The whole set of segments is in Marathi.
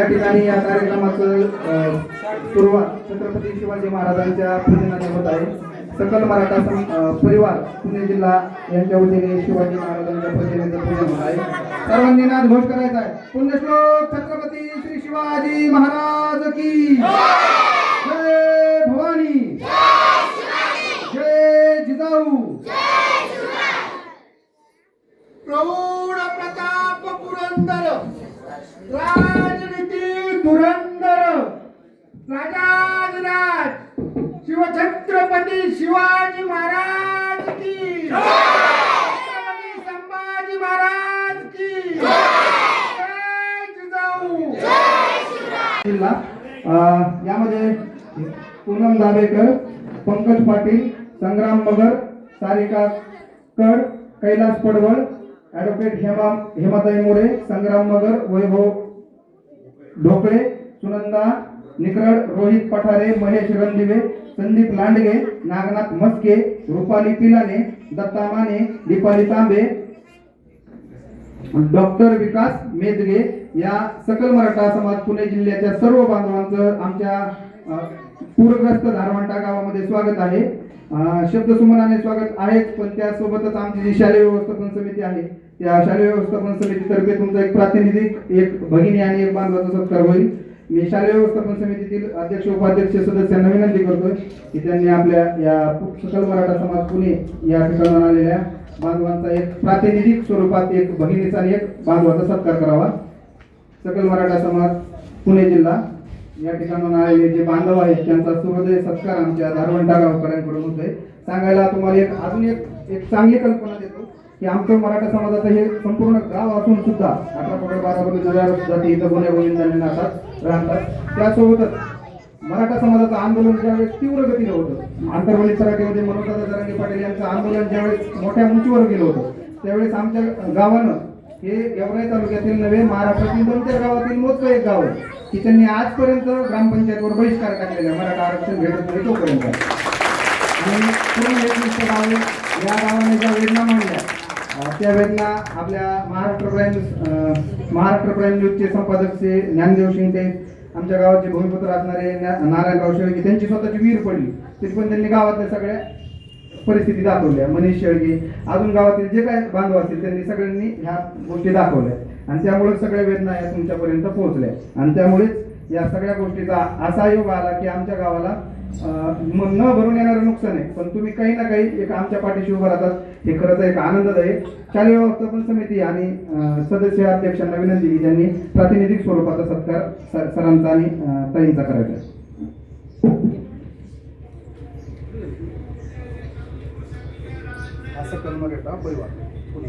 या ठिकाणी या कार्यक्रमाचं सुरुवात छत्रपती शिवाजी महाराजांच्या पूजनाने होत आहे. सकल मराठा परिवार पुणे जिल्हा यांच्या वतीने शिवाजी महाराजांच्या पूजनाचं पूजन होत आहे. सर्वांनी नाद घोष करायचा आहे. पुण्यश्लोक छत्रपती श्री शिवाजी महाराज की जय भवानी जय जिजाऊ प्रौढ प्रताप पुरंदर राजनीती धुरंदर राजाधिराज शिवछत्रपती शिवाजी महाराज की छत्रपती संभाजी महाराज की जय जिजाऊ किल्ला यामध्ये पूनम दावेकर पंकज पाटील संग्राम मगर सारिका कड कैलास पडवळ ॲडव्होकेट हेमा हेमाताई मोरे संग्राम मगर वैभव ढोकळे सुनंदा निकरड रोहित पठारे महेश रणदिवे संदीप लांडगे नागनाथ मस्के रुपाली पिलाने दत्ता माने दीपाली तांबे डॉक्टर विकास मेदगे या सकल मराठा समाज पुणे जिल्ह्याच्या सर्व बांधवांचं आमच्या पूरग्रस्त धारवंटा गावामध्ये स्वागत आहे. शब्दसुमनाने स्वागत आहेच पण त्यासोबतच आमची जी शालेय व्यवस्थापन समिती आहे त्या शालेय व्यवस्थापन समितीतर्फे तुमचा एक प्रातिनिधिक एक भगिनी आणि एक बांधवाचा सत्कार होईल. मी शालेय व्यवस्थापन समितीतील अध्यक्ष उपाध्यक्ष सदस्यांना विनंती करतोय की त्यांनी आपल्या या सकल मराठा समाज पुणे या ठिकाणी आलेल्या बांधवांचा एक प्रातिनिधिक स्वरूपात एक बहिणीचा आणि एक बांधवाचा सत्कार करावा. सकल मराठा समाज पुणे जिल्हा या ठिकाणून आलेले जे बांधव आहेत त्यांचा सुहृदय सत्कार आमच्या धारवंटा गावकऱ्यांकडून होतोय. सांगायला तुम्हाला एक अजून एक एक चांगली कल्पना देतो की आमचं मराठा समाजाचं हे संपूर्ण गाव असून सुद्धा अठरा पकड बारा पकड जाती इथं गुन्हे गोविंदांनी नातात राहतात. त्यासोबतच मराठा समाजाचं आंदोलन ज्यावेळेस तीव्र गतीनं होतं आंतरवली सराटीमध्ये मनोजदादा जरांगे पाटील यांचं आंदोलन ज्यावेळेस मोठ्या उंचीवर गेलं होतं त्यावेळेस आमच्या गावानं हे गेवराई तालुक्यातील नव्हे महाराष्ट्रातील दोन चार गावातील मोठं एक गाव आहे की त्यांनी आजपर्यंत ग्रामपंचायतवर बहिष्कार टाकलेला मराठा आरक्षण भेटत नाही तोपर्यंत. आणि पूर्ण गाव या गावाने ज्या वेदना मांडल्या त्या वेदना आपल्या महाराष्ट्र प्राईम महाराष्ट्र प्राईम न्यूजचे संपादक श्री ज्ञानदेव शिंदे आमच्या गावाचे भूमिपुत्र असणारे ज्ञा- नारायणराव शेळगे त्यांची स्वतःची वीर पडली. तरी पण त्यांनी गावातल्या सगळ्या परिस्थिती दाखवल्या. मनीष शेळगे अजून गावातील जे काय बांधव असतील त्यांनी सगळ्यांनी ह्या गोष्टी दाखवल्या. आणि त्यामुळे सगळ्या वेदना या तुमच्यापर्यंत पोहोचल्या. आणि त्यामुळेच या सगळ्या गोष्टीचा असा योग आला की आमच्या गावाला न भरून येणारं नुकसान आहे. पण तुम्ही काही ना काही एक आमच्या पाठीशी उभं राहतात. हे खरंच एक आनंददायक शालेय व्यवस्थापन समिती आणि सदस्य अध्यक्षांना विनंती की त्यांनी प्रातिनिधिक स्वरूपाचा सत्कार सर- सरांचा आणि ताईंचा करायचा आहे. असं कलमरेटा परिवार. पुणे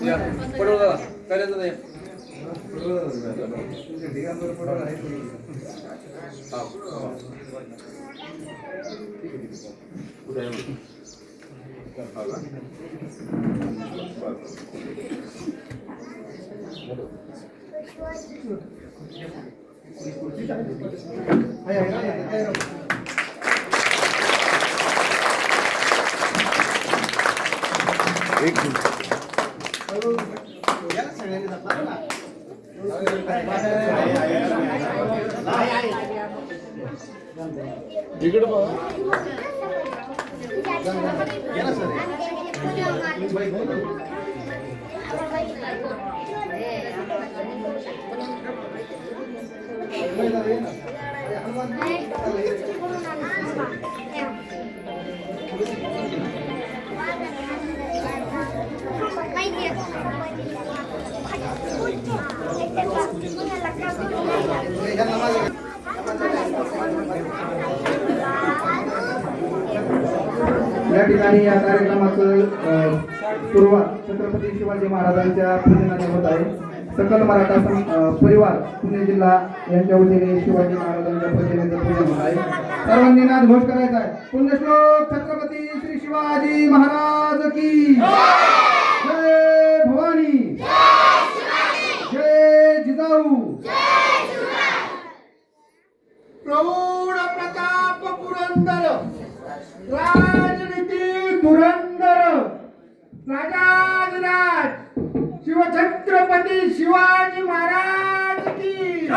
तुमच्या ढिगांवर पडवलं आहे की? आहे, आहे, तिकड बघा या ठिकाणी या कार्यक्रमाचं सुरुवात छत्रपती शिवाजी महाराजांच्या पूजनाने होत आहे. सकल मराठा परिवार पुणे जिल्हा यांच्या वतीने शिवाजी महाराजांच्या प्रतिमेचं पूजन होत आहे. सर्वांनी नाद घोष करायचा आहे. पुण्यश्लोक छत्रपती श्री शिवाजी महाराज की धुरंधर राजनीती धुरंधर. राजाधिराज. शिवछत्रपती शिवाजी महाराज की